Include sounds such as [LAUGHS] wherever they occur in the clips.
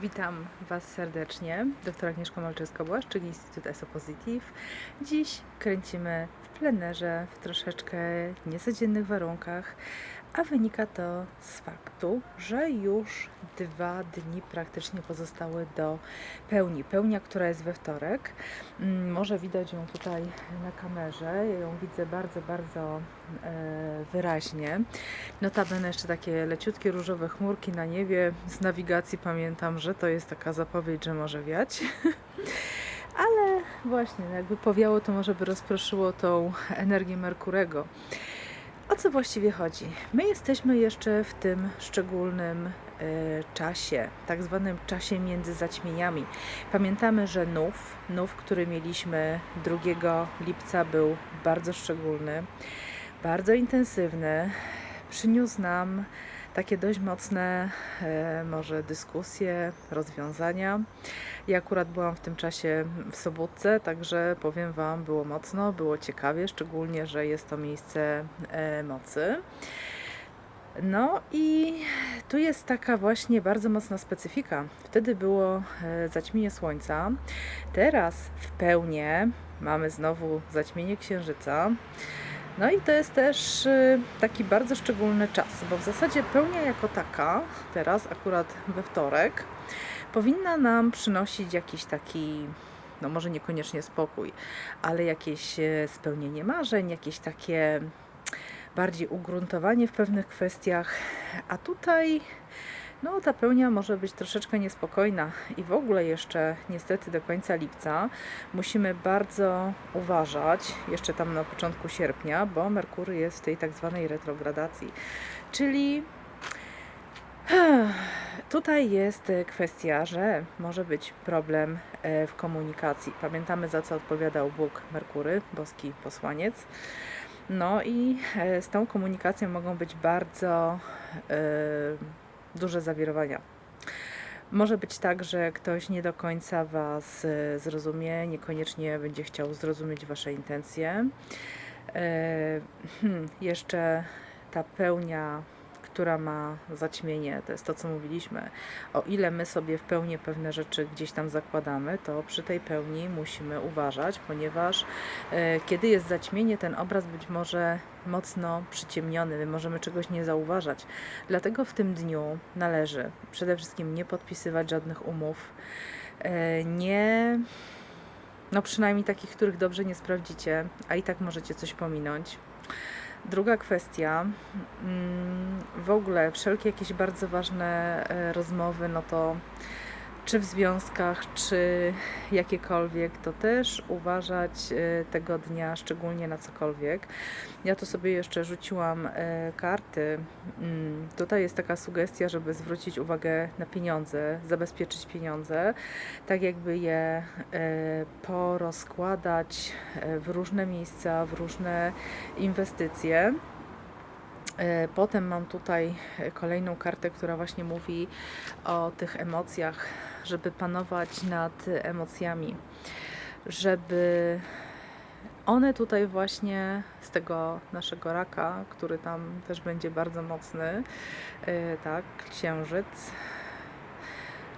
Witam Was serdecznie. Doktor Agnieszka Malczyska-Błaszczyk, Instytut ESO Positive. Dziś kręcimy w plenerze, w troszeczkę niecodziennych warunkach, a wynika to z faktu, że już dwa dni praktycznie pozostały do pełni. Pełnia, która jest we wtorek. Mm, Może widać ją tutaj na kamerze. Ja ją widzę bardzo, bardzo e, wyraźnie. Notabene jeszcze takie leciutkie różowe chmurki na niebie. Z nawigacji pamiętam, że to jest taka zapowiedź, że może wiać. [LAUGHS] Ale właśnie, jakby powiało, to może by rozproszyło tą energię Merkurego. O co właściwie chodzi? My jesteśmy jeszcze w tym szczególnym e, czasie, tak zwanym czasie między zaćmieniami. Pamiętamy, że nów, nów, który mieliśmy 2 lipca, był bardzo szczególny, bardzo intensywny. Przyniósł nam takie dość mocne, e, może dyskusje, rozwiązania. Ja akurat byłam w tym czasie w Sobótce, także powiem Wam, było mocno, było ciekawie, szczególnie, że jest to miejsce e, mocy. No i tu jest taka właśnie bardzo mocna specyfika. Wtedy było e, zaćmienie słońca. Teraz w pełni mamy znowu zaćmienie księżyca. No i to jest też y, taki bardzo szczególny czas, bo w zasadzie pełnia jako taka, teraz akurat we wtorek, powinna nam przynosić jakiś taki, no może niekoniecznie spokój, ale jakieś e, spełnienie marzeń, jakieś takie bardziej ugruntowanie w pewnych kwestiach, a tutaj no ta pełnia może być troszeczkę niespokojna i w ogóle jeszcze niestety do końca lipca musimy bardzo uważać, jeszcze tam na początku sierpnia, bo Merkury jest w tej tak zwanej retrogradacji, czyli [SIGHS] Tutaj jest kwestia, że może być problem e, w komunikacji. Pamiętamy, za co odpowiadał Bóg Merkury, boski posłaniec. No i e, z tą komunikacją mogą być bardzo e, duże zawirowania. Może być tak, że ktoś nie do końca Was e, zrozumie, niekoniecznie będzie chciał zrozumieć Wasze intencje. Hmm, jeszcze ta pełnia, która ma zaćmienie, to jest to, co mówiliśmy. O ile my sobie w pełni pewne rzeczy gdzieś tam zakładamy, to przy tej pełni musimy uważać, ponieważ e, kiedy jest zaćmienie, ten obraz być może mocno przyciemniony, my możemy czegoś nie zauważać. Dlatego w tym dniu należy przede wszystkim nie podpisywać żadnych umów, e, nie, no przynajmniej takich, których dobrze nie sprawdzicie, a i tak możecie coś pominąć. Druga kwestia, mm, w ogóle wszelkie jakieś bardzo ważne e, rozmowy, no to czy w związkach, czy jakiekolwiek, to też uważać e, tego dnia szczególnie na cokolwiek. Ja tu sobie jeszcze rzuciłam e, karty. Mm, Tutaj jest taka sugestia, żeby zwrócić uwagę na pieniądze, zabezpieczyć pieniądze, tak jakby je e, porozkładać w różne miejsca, w różne inwestycje. E, Potem mam tutaj e, kolejną kartę, która właśnie mówi o tych emocjach, żeby panować nad emocjami, żeby one tutaj właśnie z tego naszego raka, który tam też będzie bardzo mocny, e, tak, księżyc,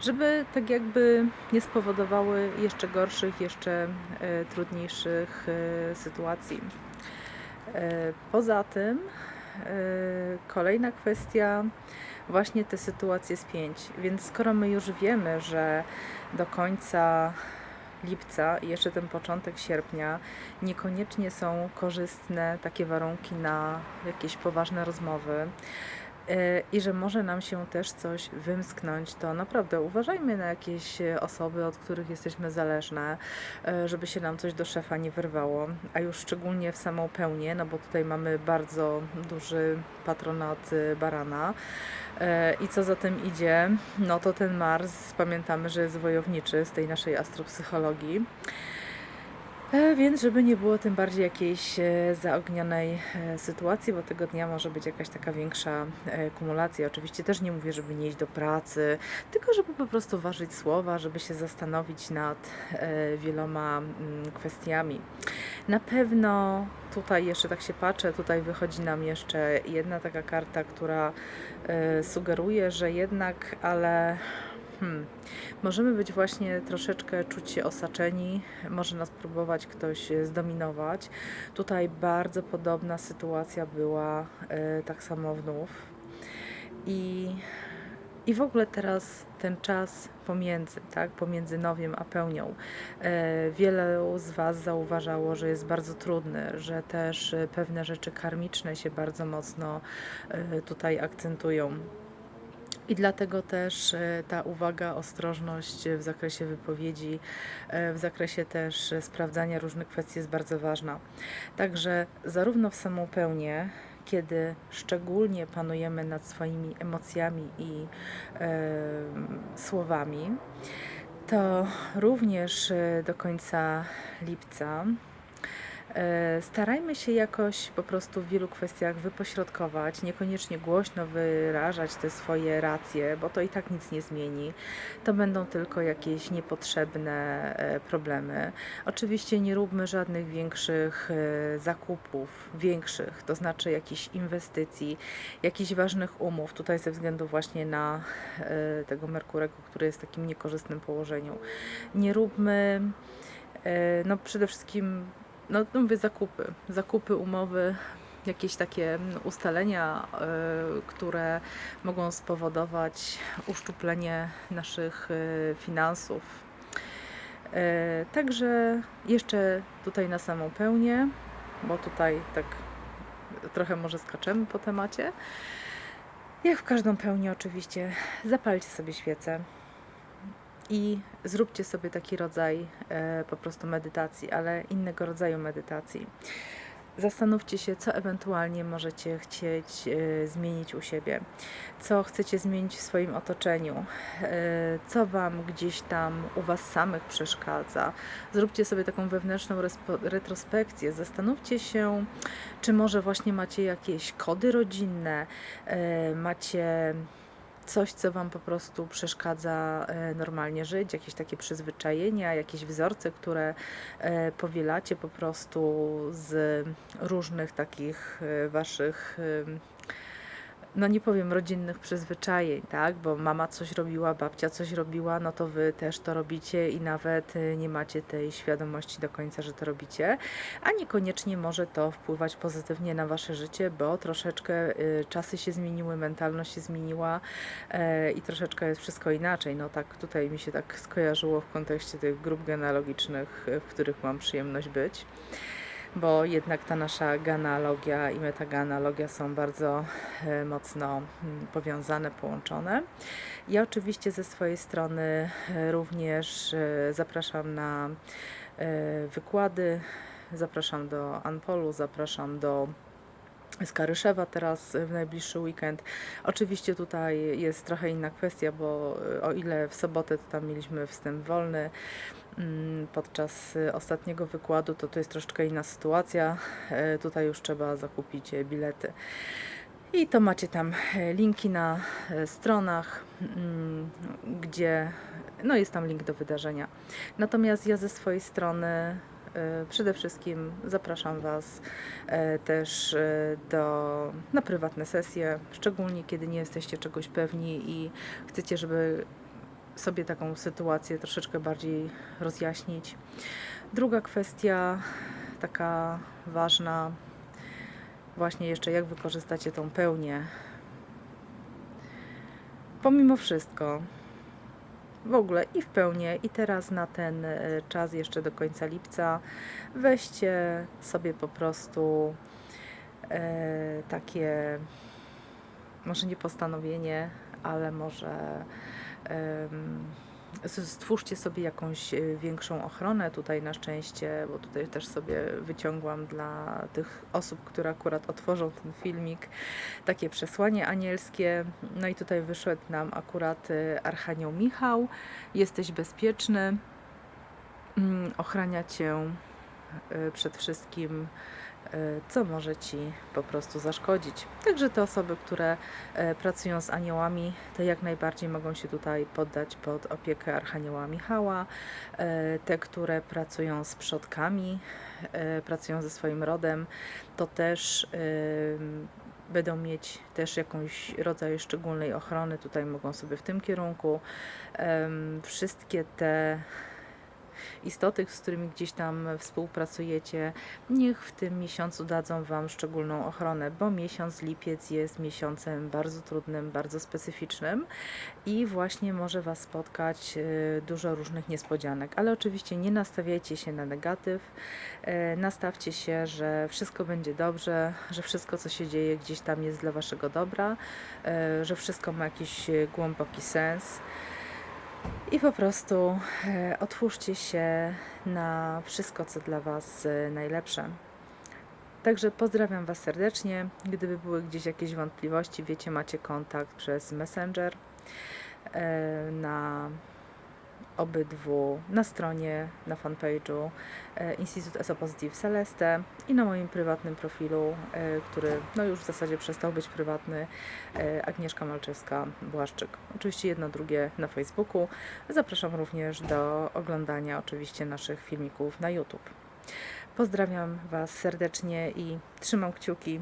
żeby tak jakby nie spowodowały jeszcze gorszych, jeszcze trudniejszych sytuacji. Poza tym kolejna kwestia, właśnie te sytuacje spięć. Więc skoro my już wiemy, że do końca lipca i jeszcze ten początek sierpnia niekoniecznie są korzystne takie warunki na jakieś poważne rozmowy, i że może nam się też coś wymsknąć, to naprawdę uważajmy na jakieś e, osoby, od których jesteśmy zależne, e, żeby się nam coś do szefa nie wyrwało, a już szczególnie w samą pełnię, no bo tutaj mamy bardzo duży patronat e, barana. E, I co za tym idzie, no to ten Mars, pamiętamy, że jest wojowniczy z tej naszej astropsychologii. E, Więc żeby nie było tym bardziej jakiejś e, zaognionej e, sytuacji, bo tego dnia może być jakaś taka większa kumulacja. Oczywiście też nie mówię, żeby nie iść do pracy, tylko żeby po prostu ważyć słowa, żeby się zastanowić nad wieloma mm, kwestiami. Na pewno tutaj jeszcze tak się patrzę, tutaj wychodzi nam jeszcze jedna taka karta, która sugeruje, że jednak, ale hmm, możemy być właśnie troszeczkę czuć się osaczeni, może nas próbować ktoś e, zdominować. Tutaj bardzo podobna sytuacja była e, tak samo wnów. I, I w ogóle teraz ten czas pomiędzy, tak, pomiędzy nowiem a pełnią. E, wielu z Was zauważało, że jest bardzo trudny, że też pewne rzeczy karmiczne się bardzo mocno tutaj akcentują. I dlatego też e, ta uwaga, ostrożność w zakresie wypowiedzi, e, w zakresie też e, sprawdzania różnych kwestii jest bardzo ważna. Także zarówno w samą pełnię, kiedy szczególnie panujemy nad swoimi emocjami i e, słowami, to również e, do końca lipca E, Starajmy się jakoś po prostu w wielu kwestiach wypośrodkować, niekoniecznie głośno wyrażać te swoje racje, bo to i tak nic nie zmieni. To będą tylko jakieś niepotrzebne e, problemy. Oczywiście nie róbmy żadnych większych e, zakupów, większych, to znaczy jakichś inwestycji, jakichś ważnych umów, tutaj ze względu właśnie na tego Merkurego, który jest w takim niekorzystnym położeniu. Nie róbmy no przede wszystkim no, no mówię zakupy, zakupy, umowy, jakieś takie mm, ustalenia, y, które mogą spowodować uszczuplenie naszych y, finansów. Y, także jeszcze tutaj na samą pełnię, bo tutaj tak trochę może skaczemy po temacie. Jak w każdą pełnię oczywiście zapalcie sobie świecę i zróbcie sobie taki rodzaj e, po prostu medytacji, ale innego rodzaju medytacji. Zastanówcie się, co ewentualnie możecie chcieć e, zmienić u siebie, co chcecie zmienić w swoim otoczeniu, e, co Wam gdzieś tam u Was samych przeszkadza. Zróbcie sobie taką wewnętrzną retrospekcję. Zastanówcie się, czy może właśnie macie jakieś kody rodzinne, e, macie coś, co Wam po prostu przeszkadza e, normalnie żyć, jakieś takie przyzwyczajenia, jakieś wzorce, które e, powielacie po prostu z różnych takich e, Waszych no nie powiem rodzinnych przyzwyczajeń, tak? Bo mama coś robiła, babcia coś robiła, no to wy też to robicie i nawet y, nie macie tej świadomości do końca, że to robicie, a niekoniecznie może to wpływać pozytywnie na wasze życie, bo troszeczkę y, czasy się zmieniły, mentalność się zmieniła e, i troszeczkę jest wszystko inaczej. No tak tutaj mi się tak skojarzyło w kontekście tych grup genealogicznych, w których mam przyjemność być bo jednak ta nasza genealogia i metagenealogia są bardzo e, mocno mm, powiązane, połączone. Ja oczywiście ze swojej strony e, również e, zapraszam na wykłady, zapraszam do Anpolu, zapraszam do z Karyszewa teraz w najbliższy weekend. Oczywiście tutaj jest trochę inna kwestia, bo o ile w sobotę to tam mieliśmy wstęp wolny, Mm, podczas y, ostatniego wykładu, to tu jest troszeczkę inna sytuacja. E, tutaj już trzeba zakupić bilety. I to macie tam linki na stronach, mm, gdzie no jest tam link do wydarzenia. Natomiast ja ze swojej strony przede wszystkim zapraszam Was też do, na prywatne sesje, szczególnie kiedy nie jesteście czegoś pewni i chcecie, żeby sobie taką sytuację troszeczkę bardziej rozjaśnić. Druga kwestia, taka ważna, właśnie jeszcze jak wykorzystacie tą pełnię. Pomimo wszystko, w ogóle i w pełni, i teraz na ten e, czas jeszcze do końca lipca, weźcie sobie po prostu e, takie, może nie postanowienie, ale może stwórzcie sobie jakąś e, większą ochronę tutaj na szczęście, bo tutaj też sobie wyciągłam dla tych osób, które akurat otworzą ten filmik, takie przesłanie anielskie. No i tutaj wyszedł nam akurat e, Archanioł Michał. Jesteś bezpieczny, mm, ochrania Cię e, przed wszystkim co może Ci po prostu zaszkodzić. Także te osoby, które e, pracują z aniołami, to jak najbardziej mogą się tutaj poddać pod opiekę Archanioła Michała. E, te, które pracują z przodkami, pracują ze swoim rodem, to też będą mieć też jakąś rodzaj szczególnej ochrony, tutaj mogą sobie w tym kierunku. Wszystkie te istoty, z którymi gdzieś tam współpracujecie, niech w tym miesiącu dadzą Wam szczególną ochronę, bo miesiąc lipiec jest miesiącem bardzo trudnym, bardzo specyficznym i właśnie może Was spotkać e, dużo różnych niespodzianek. Ale oczywiście nie nastawiajcie się na negatyw, e, nastawcie się, że wszystko będzie dobrze, że wszystko, co się dzieje gdzieś tam jest dla Waszego dobra, e, że wszystko ma jakiś głęboki sens. I po prostu e, otwórzcie się na wszystko, co dla Was e, najlepsze. Także pozdrawiam Was serdecznie. Gdyby były gdzieś jakieś wątpliwości, wiecie, macie kontakt przez Messenger e, na obydwu, na stronie, na fanpage'u e, Instytut ESO Positive Celeste i na moim prywatnym profilu, e, który no już w zasadzie przestał być prywatny, e, Agnieszka Malczewska-Błaszczyk. Oczywiście jedno, drugie na Facebooku. Zapraszam również do oglądania oczywiście naszych filmików na YouTube. Pozdrawiam Was serdecznie i trzymam kciuki,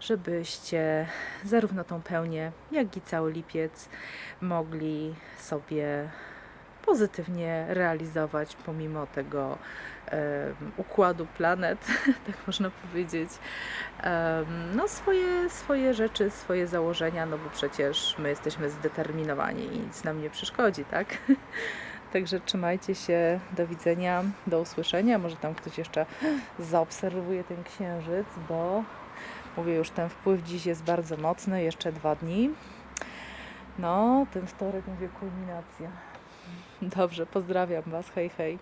żebyście zarówno tą pełnię, jak i cały lipiec mogli sobie pozytywnie realizować pomimo tego układu planet, [LAUGHS] tak można powiedzieć, no swoje, swoje rzeczy, swoje założenia, no bo przecież my jesteśmy zdeterminowani i nic nam nie przeszkodzi, tak? [LAUGHS] Także trzymajcie się, do widzenia, do usłyszenia. Może tam ktoś jeszcze [GASPS] zaobserwuje ten księżyc, bo mówię już, ten wpływ dziś jest bardzo mocny, jeszcze dwa dni. No, ten wtorek mówię kulminacja. Dobrze, pozdrawiam Was, hej, hej.